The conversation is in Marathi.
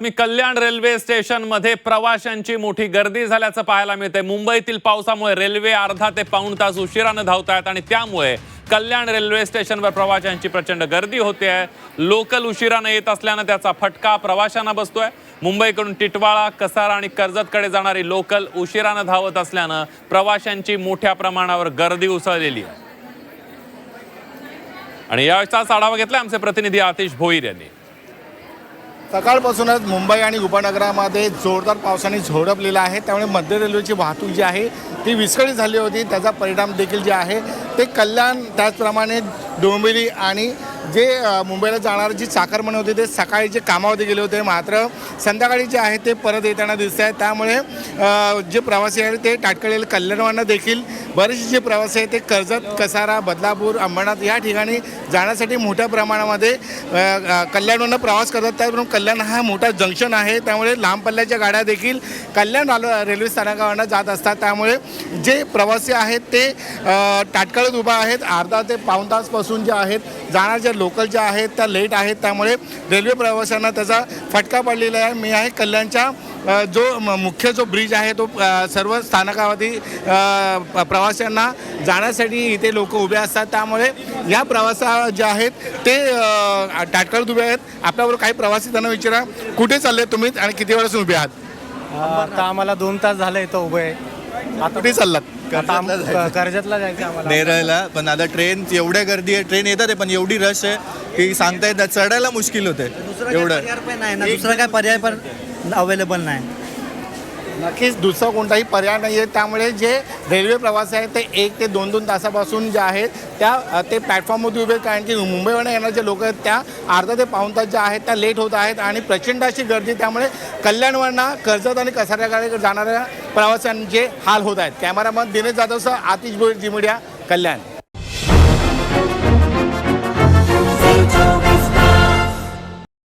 मी कल्याण रेल्वे स्टेशनमध्ये प्रवाशांची मोठी गर्दी झाल्याचं पाहायला मिळते मुंबईतील पावसामुळे रेल्वे अर्धा ते पाऊण तास उशिरानं धावत आहेत आणि त्यामुळे कल्याण रेल्वे स्टेशनवर प्रवाशांची प्रचंड गर्दी होते. आहे लोकल उशिरानं येत असल्यानं त्याचा फटका प्रवाशांना बसतोय. मुंबईकडून टिटवाळा कसारा आणि कर्जतकडे जाणारी लोकल उशिरानं धावत असल्यानं प्रवाशांची मोठ्या प्रमाणावर गर्दी उसळलेली आहे. आणि याचाच आढावा घेतला आमचे प्रतिनिधी आतिश भोईर यांनी. सकाळपासूनच मुंबई आणि उपनगरामध्ये जोरदार पावसाने झोडपलेलं आहे. त्यामुळे मध्य रेल्वेची वाहतूक जी आहे ती विस्कळीत झाली होती. त्याचा परिणाम देखील जे आहे ते कल्याण त्याचप्रमाणे डोंबिवली आणि जे मुंबईला जाणारे जी चाकरमणी होते ते सकाळी जे कामावरती गेले होते मात्र संध्याकाळी जे आहे ते परत येताना दिसत आहे त्यामुळे जे प्रवासी आहेत ते टाटकळेल कल्याणवांना देखील बरेचसे जे प्रवासी आहेत ते कर्जत कसारा बदलापूर अंबरनाथ या ठिकाणी जाण्यासाठी मोठ्या प्रमाणामध्ये कल्याणवरनं प्रवास करतात. त्याचबरोबर कल्याण हा मोठा जंक्शन आहे. त्यामुळे लांब पल्ल्याच्या गाड्या देखील कल्याण आलो रेल्वे स्थानकावरनं जात असतात. त्यामुळे जे प्रवासी आहेत ते अ, ताटकळत उभा आहेत. अर्धा ते पाऊण तासपासून जे आहेत जाणाऱ्या ज्या लोकल ज्या आहेत त्या लेट आहेत त्यामुळे रेल्वे प्रवाशांना त्याचा फटका पडलेला आहे. मी आहे कल्याणच्या जो मुख्य जो ब्रिज आहे तो सर्व स्थानकावरती प्रवाशांना जाण्यासाठी इथे लोक उभे असतात. त्यामुळे या प्रवासा जे आहेत ते अ, ताटकळत उभे आहेत. आपल्याबरोबर काही प्रवासी त्यांना विचारा कुठे चालले तुम्ही आणि किती वेळासून उभे आहात? आता आम्हाला दोन तास झालं इथं उभे. आहे आता कुठे चाललात? आता आम- क- कर्जतला जायचं आम्हाला. नेरळला पण आता ट्रेन एवढ्या गर्दी आहे ट्रेन येतात आहे पण एवढी रश आहे की सांगता येत नाही. चढायला मुश्किल होते एवढं. पर्याय पण नाही ना दुसरा काय पर्याय पण अवेलेबल नाही. नक्कीच दुसरा कोणताही पर्याय नाही आहे. त्यामुळे जे रेल्वे प्रवासी आहेत ते एक ते दोन दोन तासापासून जे आहेत त्या अ, ते प्लॅटफॉर्ममध्ये उभे आहेत. कारण की मुंबईवरून येणारे जे लोक आहेत त्या अर्धा ते पाऊण तास ज्या आहेत त्या लेट होत आहेत. आणि प्रचंड अशी गर्दी त्यामुळे कल्याणवरनं कर्जत आणि कसाऱ्याकडे जाणाऱ्या प्रवाशांचे हाल होत आहेत. कॅमेरामन दिनेश जाधवसह आतिश भोईर जी कल्याण.